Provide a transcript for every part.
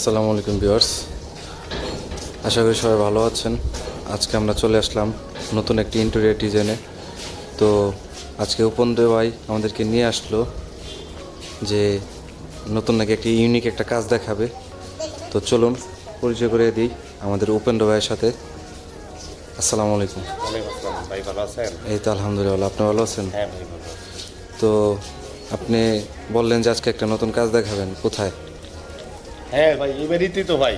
আসসালামু আলাইকুম ভিউয়ার্স। আশা করি সবাই ভালো আছেন। আজকে আমরা চলে আসলাম নতুন একটি ইন্টেরিয়ার ডিজাইনে তো আজকে উপেন্দ্র ভাই আমাদেরকে নিয়ে আসলো যে নতুন নাকি একটি ইউনিক একটা কাজ দেখাবে। তো চলুন পরিচয় করে দিই আমাদের উপেন্দ্র ভাইয়ের সাথে। আসসালামু আলাইকুম। ভাই ভালো আছেন? এই তো আলহামদুলিল্লাহ আপনি ভালো আছেন? হ্যাঁ ভাই ভালো তো আপনি বললেন যে আজকে একটা নতুন কাজ দেখাবেন। কোথায়? হ্যাঁ ভাই এই বাড়িতেই তো ভাই।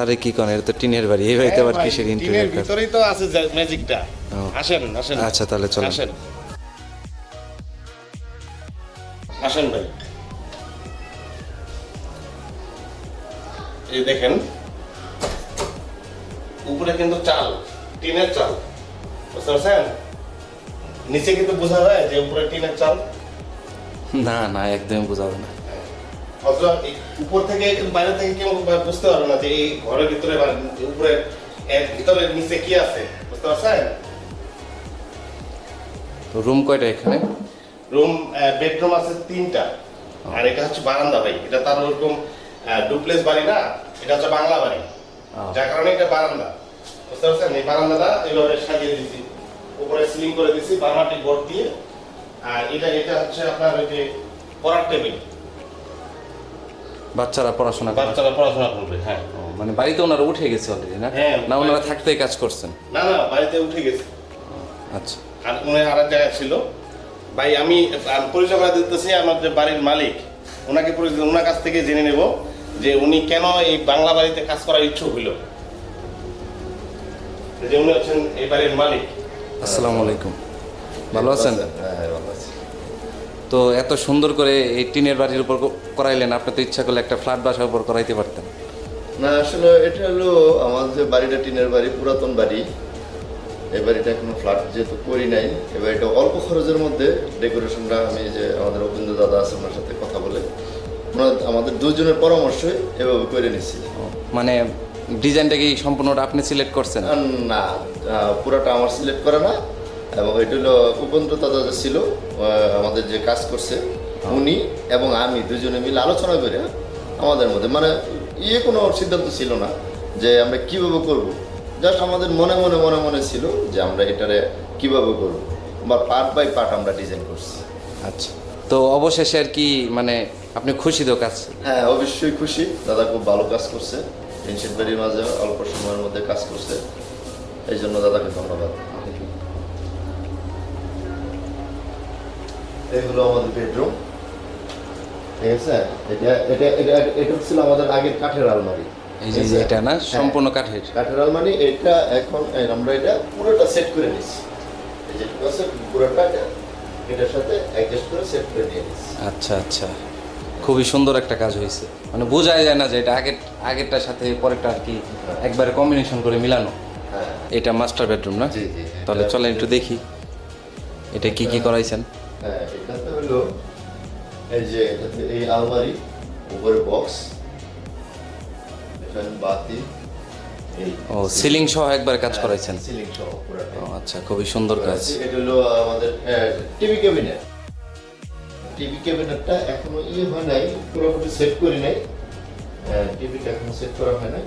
আরে কি কন এটা তো টিনের বাড়ি এই বাড়িতে আবার হ্যাঁ ভাই, টিনের ভিতরেই তো আছে ম্যাজিকটা আসেন আসেন। আচ্ছা, তাহলে চলেন। আসেন। আসেন ভাই। এই দেখেন উপরে কিন্তু চাল টিনের চাল। বুঝতে পারছেন? নিচে কিন্তু বোঝা যায় যে উপরে টিনের চাল। না না একদমই বোঝাবে না। এই উপর থেকে বাইরে থেকে কেউ বুঝতে পারবে না যে এই ঘরের ভিতরে বা উপরে এর ভিতরে নিচে কি আছে বুঝতে পারছেন? তো রুম কয়টা এখানে? রুম বেডরুম আছে তিনটা। আর এটা হচ্ছে বারান্দা ভাই এটা তার ওরকম ডুপ্লেস বাড়ি না এটা হচ্ছে বাংলা বাড়ি। যার কারণে এটা বারান্দা। বুঝতে পারছেন? এই বারান্দাটা এইভাবে সাজিয়ে দিছি। উপরে সিলিং করে দিছি বারমাটি বোর্ড দিয়ে। আর এটা এটা হচ্ছে আপনার ওই যে পড়ার টেবিল। বাচ্চারা পড়াশোনা বাচ্চারা পড়াশোনা করবে হ্যাঁ। ও, মানে বাড়িতে ওনারা উঠে গেছে অলরেডি না? হ্যাঁ, না ওনারা থাকতেই কাজ করছেন? না না বাড়িতে উঠে গেছে। আচ্ছা। আর উনি আর জায়গায় ছিল। ভাই আমি পরিচয় করে দিতেছি আমার যে বাড়ির মালিক। ওনাকে পরিচয় ওনার কাছ থেকে জেনে নেব যে উনি কেন এই বাংলা বাড়িতে কাজ করার ইচ্ছুক হইল। যে উনি হচ্ছেন এই বাড়ির মালিক। আসসালামু আলাইকুম। ভালো আছেন? হ্যাঁ ভালো আছি। তো এত সুন্দর করে এই টিনের বাড়ির উপর করাইলেন আপনি তো ইচ্ছা করলে একটা ফ্ল্যাট বাসার উপর করাইতে পারতেন। না আসলে এটা হলো আমাদের যে বাড়িটা টিনের বাড়ি পুরাতন বাড়ি। এই বাড়িটা এখনও ফ্ল্যাট যেহেতু করি নাই এবার এটা অল্প খরচের মধ্যে ডেকোরেশনটা আমি যে আমাদের অপিন্দ্র দাদা আছে ওনার সাথে কথা বলে আমাদের দুজনের পরামর্শে এভাবে করে নিছি। মানে ডিজাইনটা কি সম্পূর্ণটা আপনি সিলেক্ট করছেন? না পুরাটা আমার সিলেক্ট করে না এবং এটা হলো উপেন্দ্র দাদা যে ছিল আমাদের যে কাজ করছে উনি এবং আমি দুজনে মিলে আলোচনা করে আমাদের মধ্যে মানে ইয়ে কোনো সিদ্ধান্ত ছিল না যে আমরা কীভাবে করব। জাস্ট আমাদের মনে মনে মনে মনে ছিল যে আমরা এটারে কীভাবে করব বা পার্ট বাই পার্ট আমরা ডিজাইন করছি। আচ্ছা। তো অবশেষে আর কি মানে আপনি খুশি তো কাজ? হ্যাঁ অবশ্যই খুশি। দাদা খুব ভালো কাজ করছে। টেনশন বাড়ির মাঝে অল্প সময়ের মধ্যে কাজ করছে। এই জন্য দাদাকে ধন্যবাদ। এগুলো আমাদের বেডরুম ঠিক আছে? এটা এটা এটা এটা ছিল আমাদের আগের কাঠের আলমারি। এই যে- এটা না সম্পূর্ণ কাঠের। কাঠের আলমারি এটা এখন আমরা এটা পুরোটা সেট করে নিচ্ছি এই যে আছে? পুরোটা এটা এটার সাথে অ্যাডজাস্ট করে সেট করে নিয়ে নিচ্ছি আচ্ছা আচ্ছা। খুবই সুন্দর একটা কাজ হয়েছে। মানে বোঝাই যায় না যে এটা আগের আগেরটার সাথে পরেরটা আর কি একবারে কম্বিনেশন করে মিলানো। হ্যাঁ। এটা মাস্টার বেডরুম না? জি, জি, জি। তাহলে চলেন একটু দেখি। এটা কি কি করাইছেন? হ্যাঁ এটাতে হলো এই যে এটাতে এই আলমারি উপরে বক্স এখানে বাতি ও সিলিং সহ একবার কাজ করাইছেন? সিলিং সহ পুরোটা আচ্ছা খুবই সুন্দর কাজ। এটা হলো আমাদের টিভি ক্যাবিনেট টিভি ক্যাবিনেটটা এখনও ইয়ে হয় নাই পুরোপুরি সেট করি নাই। টিভিটা এখনও সেট করা হয় নাই।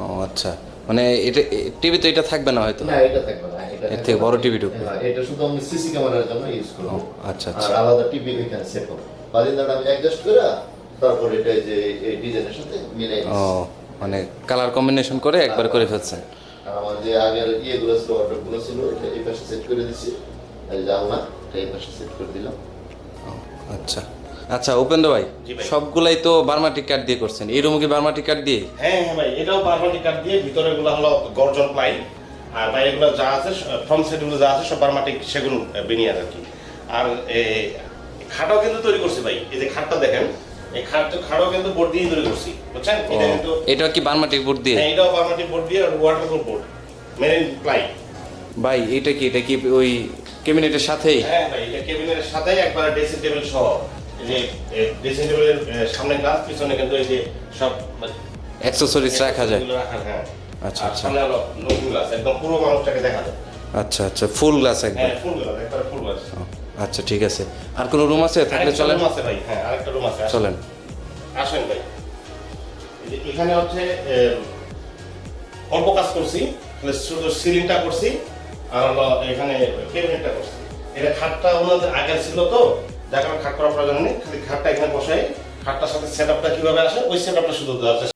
ও আচ্ছা। মানে এটা টিভি তো এটা থাকবে না হয়তো? না এটা থাকবে না এটা এর থেকে বড় টিভি ঢুকবে। হ্যাঁ, এটা শুধু আমি সিসি ক্যামেরার জন্য ইউজ করব ও, আচ্ছা, আর আচ্ছা। আলাদা টিভি এখানে সেট করব বারিন্দাটা আমি অ্যাডজাস্ট করে তারপর এটা যে এই ডিজাইনের সাথে মিলাই ও মানে কালার কম্বিনেশন করে একবার করে ফেলছেন। আর আমার যে আগের ইয়েগুলো ছিল অর্ডারগুলো ছিল এটা এই পাশে সেট করে দিছি এই জানলা এটা এই পাশে সেট করে দিলাম। আচ্ছা। আচ্ছা উপেন্দ্র ভাই। সবগুলাই তো বার্মাটিক কাঠ দিয়ে করছেন। এই রুমে কি বার্মাটিক কাঠ দিয়ে? হ্যাঁ হ্যাঁ ভাই এটাও বারমাটি কাঠ দিয়ে ভিতরে গুলো হলো গর্জন প্লাই। আর বাইরে গুলো যা আছে ফ্রন্ট সাইডগুলো যা আছে সব বারমাটিক সেগুন বেনিয়ার আর কি। আর খাটও কিন্তু তৈরি করছি ভাই এই যে খাটটা দেখেন এই খাট খাটও কিন্তু বোর্ড দিয়ে তৈরি করছি বুঝছেন? এটা কিন্তু এটা কি বার্মাটিক বোর্ড দিয়ে? হ্যাঁ এটাও বারমাটিক বোর্ড দিয়ে আর ওয়াটারপ্রুফ বোর্ড মেরিন প্লাই ভাই এটা কি এটা কি ওই ক্যাবিনেটের সাথেই? হ্যাঁ ভাই এটা কেবিনের সাথে একবার ড্রেসিং টেবিল সহ। যে ড্রেসিং টেবিলের সামনে পিছনে কিন্তু এই যে সব মানে রাখা যায়। এগুলো হ্যাঁ। আচ্ছা, আচ্ছা। সামনে হলো গ্লাস একদম পুরো মানুষটাকে দেখা যায় আচ্ছা আচ্ছা ফুল গ্লাস একদম। হ্যাঁ ফুল গ্লাস একবার ফুল গ্লাস আচ্ছা ঠিক আছে। আর কোনো রুম আছে? থাকলে চলেন। রুম আছে ভাই হ্যাঁ আরেকটা রুম আছে চলেন। আসেন ভাই। এখানে হচ্ছে অল্প কাজ করছি শুধু সিলিংটা করছি আর হলো এখানে কেবিনেটটা করছি। এটা খাটটা ওনাদের আগের ছিল তো যার আমার খাট করার প্রয়োজন নেই, খালি খাটটা এখানে বসাই, খাটটার সাথে সেট আপটা কীভাবে আসে, ওই সেট আপটা শুধু দেওয়ার চেষ্টা